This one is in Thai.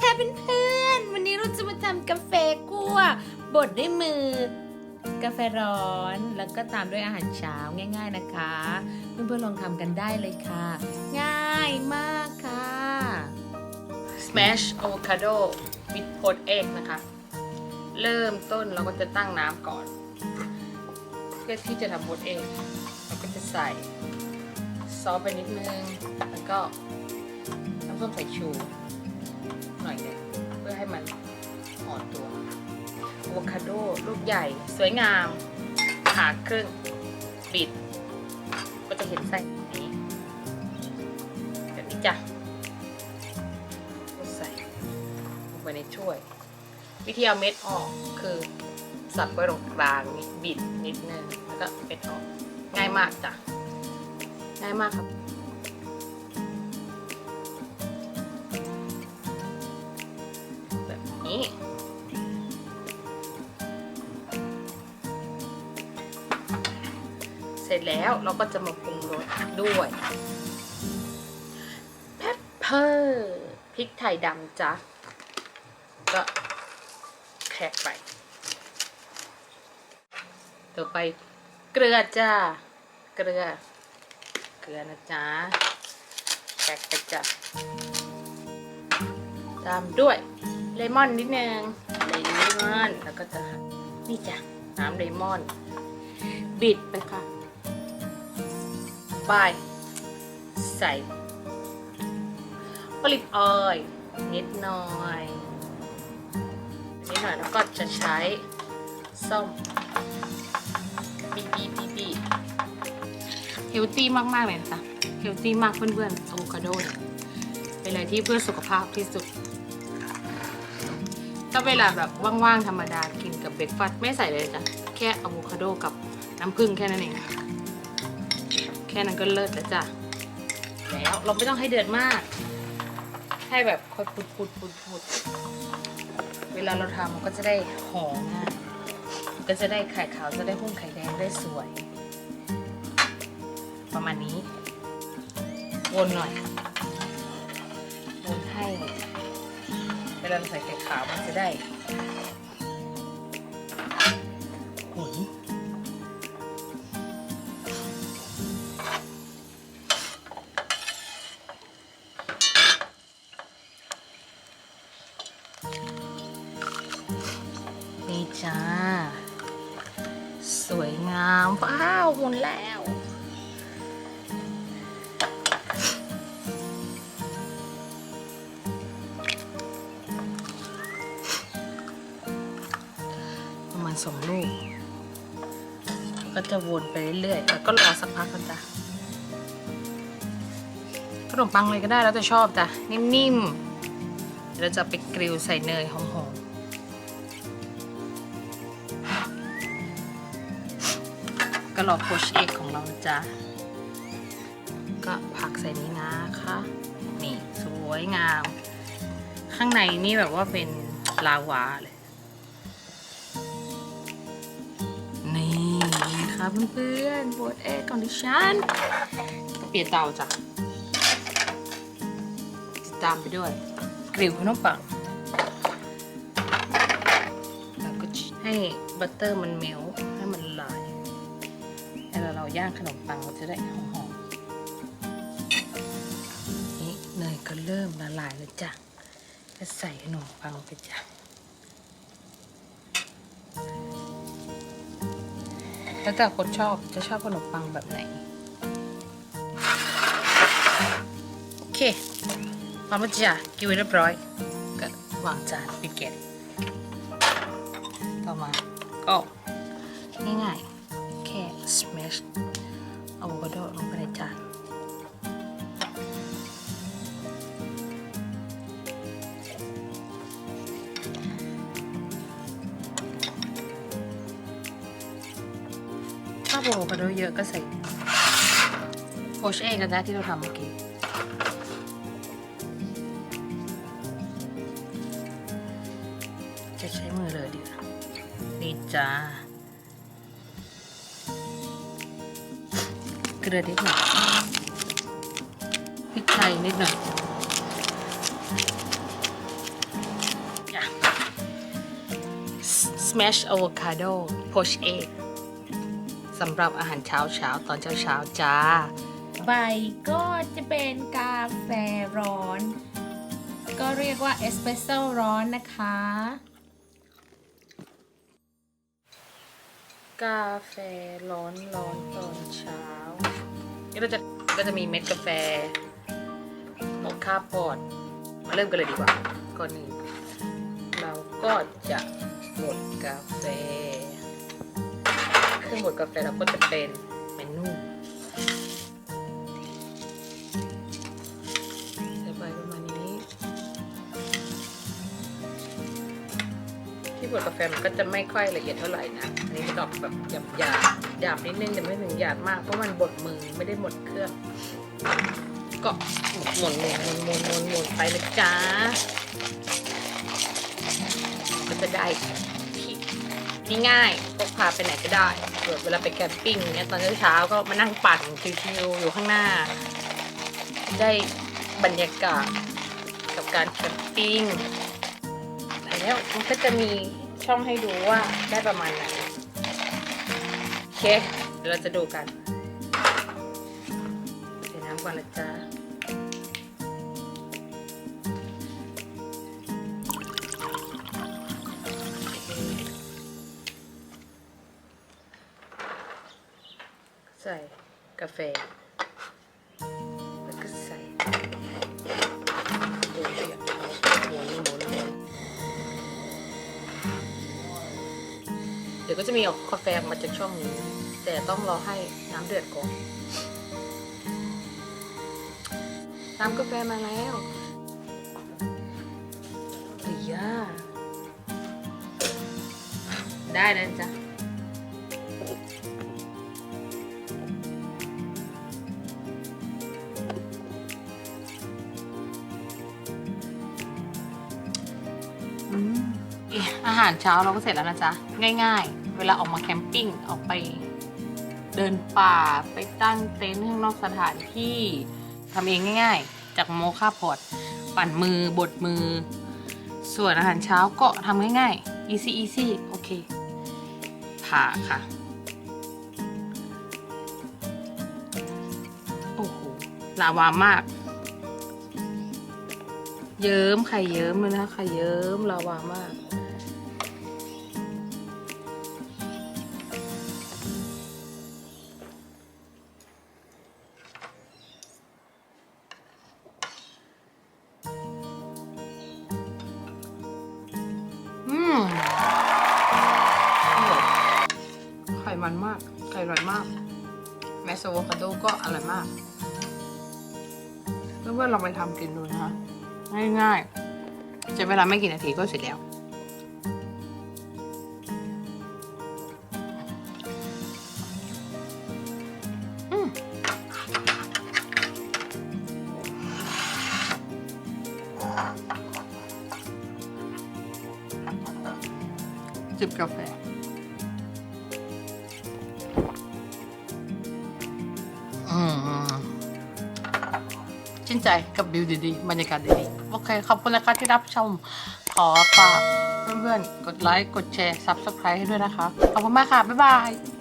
ค่ะเพื่อนๆวันนี้เราจะมาทำกาแฟคั่วบดด้วยมือ กาแฟร้อนแล้วก็ตามด้วยอาหารเช้าง่าย ๆนะคะ เพื่อนๆลองทำกันได้เลยค่ะ ง่ายมากค่ะ smash avocado with pot egg นะคะ เริ่มต้นเราก็จะตั้งน้ำก่อน เพื่อที่จะทำ pot egg เราก็จะใส่ซอสไปนิดนึง แล้วก็น้ำส้มสายชู หน่อยหนึงเพื่อให้มันอ่อนตัวอะโวคาโดลูกใหญ่ สวยงามผ่าครึ่งปิด ก็จะเห็นไส้แบบนี้แบบนี้จ้ะใส่ลงไปในถ้วย วิธีเอาเม็ดออกคือสับไว้ตรงกลางนิดบิดนิดนึงแล้วก็เม็ดออกง่ายมากจ้ะง่ายมากครับ เสร็จแล้วเราก็จะมาปรุงรสด้วยเพปเปอร์พริกไทยดำจ้ะก็แคกไป ต่อไปเกลือจ้า เกลือ เกลือนะจ๊ะแคกไปจ้ะตามด้วยเลมอนนิดนึงเลมอนแล้วก็จะนี่จ้ะน้ำเลมอน บิดไปค่ะ บายใส่อลิฟออยล์นิดหน่อยนิดหน่อยแล้วก็จะใช้ส้มบีบีบีบีเฮลตี้มากๆเลยนะจ๊ะเฮลตี้มากเพื่อนๆอะโวคาโดเนี่ยเป็นอะไรที่เพื่อสุขภาพที่สุด ถ้าเวลาแบบว่างๆธรรมดากินกับเบรกฟาสต์ไม่ใส่เลยจ้ะแค่อะโวคาโดกับน้ำผึ้งแค่นั้นเอง ค่นั้นก็เลิศแล้วจ้ะ แล้วเราไม่ต้องให้เดือดมาก ให้แบบค่อยปุดปุดปุดปุดเวลาเราทำมันก็จะได้หอมง่ายก็จะได้ไข่ขาวจะได้หุ้มไข่แดงได้สวย ประมาณนี้ วนหน่อย วนให้ เวลาใส่ไข่ขาวมันจะได้ จ้า สวยงาม ว้าวหมุนแล้ว ประมาณสองลูก ก็จะวนไปเรื่อยๆแล้วก็รอสักพักกันจ้ะขนมปังเลยก็ได้แล้วแต่ชอบจ้ะ นิ่มๆเดี๋ยวเราจะไปกริลใส่เนยหอมๆ ก็รอโพชเอกของเรานะจ๊ะก็ผักใส่นี้นะคะนี่สวยงาม ข้างในนี่แบบว่าเป็นลาวาเลย นี่ค่ะเพื่อนๆโบดเอกของดิฉันเปลี่ยนเตาจ้ะตามไปด้วย กริลขนมปังแล้วก็ให้บัตเตอร์มันเมลต์ ย่างขนมปังจะได้หอมๆนี่เนยก็เริ่มละลายแล้วจ้ะก็ใส่ขนมปังไปจ้ะแล้วแต่คนชอบจะชอบขนมปังแบบไหน โอเคพร้อมแล้วจ้ะกินเรียบร้อย ก็วางจานปิดแก๊สต่อมาก็ง่ายๆ smash อะโวคาโดลงไปในจานถ้าอะโวคาโดเยอะก็ใส่โพชเองกันนะที่เราทำเมื่อกี้จะใช้มือเลยดีกว่านี่จ้า กลือนิดหน่อยพริกไทยนิดหน่อยจ้ะ smash avocado push egg สำหรับอาหารเช้าเช้าตอนเช้าเช้าจ้า ใบก็จะเป็นกาแฟร้อน ก็เรียกว่าเอสเปรสโซ่ร้อนนะคะ กาแฟร้อนร้อนตอนเช้า นี่เราจะก็จะมีเม็ดกาแฟโมคาพอดมาเริ่มกันเลยดีกว่าก่อนนี้เราก็จะบดกาแฟเครื่องบดกาแฟเราก็จะเป็น บดกาแฟมันก็จะไม่ค่อยละเอียดเท่าไหร่นะ อันนี้มันออกแบบหยาบหยาบหยาบนิดนึงแต่ไม่ถึงหยาบมากเพราะมันบดมือไม่ได้บดเครื่อง ก็หมุนหมุนหมุนหมุนหมุนหมุนไปนะจ๊ะก็จะได้ที่ง่ายพกพาไปไหนก็ได้เวลาไปแคมปิ้งเนี้ยตอนเช้าก็มานั่งปั่นชิวๆอยู่ข้างหน้า ได้บรรยากาศกับการแคมปิ้งแล้วมันก็จะมี ช่องให้ดูว่าได้ประมาณไหนโอเคเดี๋ยวเราจะดูกันเทน้ำก่อนนะจ๊ะใส่กาแฟ ยวก็จะมีออกกาแฟออกมาจากช่องนี้ แต่ต้องรอให้น้ำเดือดก่อน น้ำกาแฟมาแล้วเฮ้ยย่าได้นะจ๊ะอืมอาหารเช้าเราก็เสร็จแล้วนะจ๊ะ ง่าย ๆ เวลาออกมาแคมปิ้งออกไปเดินป่าไปตั้งเต็นท์ข้างนอกสถานที่ทำเองง่าย ๆ จากโมคาพอดปั่นมือบดมือ ส่วนอาหารเช้าก็ทำง่ายๆ easy easy โอเค ผ่าค่ะ โอ้โห ลาวามาก เยิ้มไข่เยิ้มเลยนะคะไข่เยิ้มลาวามาก มันมากไข่อร่อยมาก แมสโซโวคาโดก็อร่อยมากเพื่อนๆลองไปทำกินดูนะคะ ง่ายๆใช้เวลาไม่กี่นาทีก็เสร็จแล้ว จิบกาแฟ ใจกับวิวดีๆบรรยากาศดีๆโอเค ขอบคุณนะคะที่รับชม ขอฝากเพื่อนๆ กดไลค์ กดแชร์ Subscribe ให้ด้วยนะคะ ขอบคุณมากค่ะ บ๊ายบาย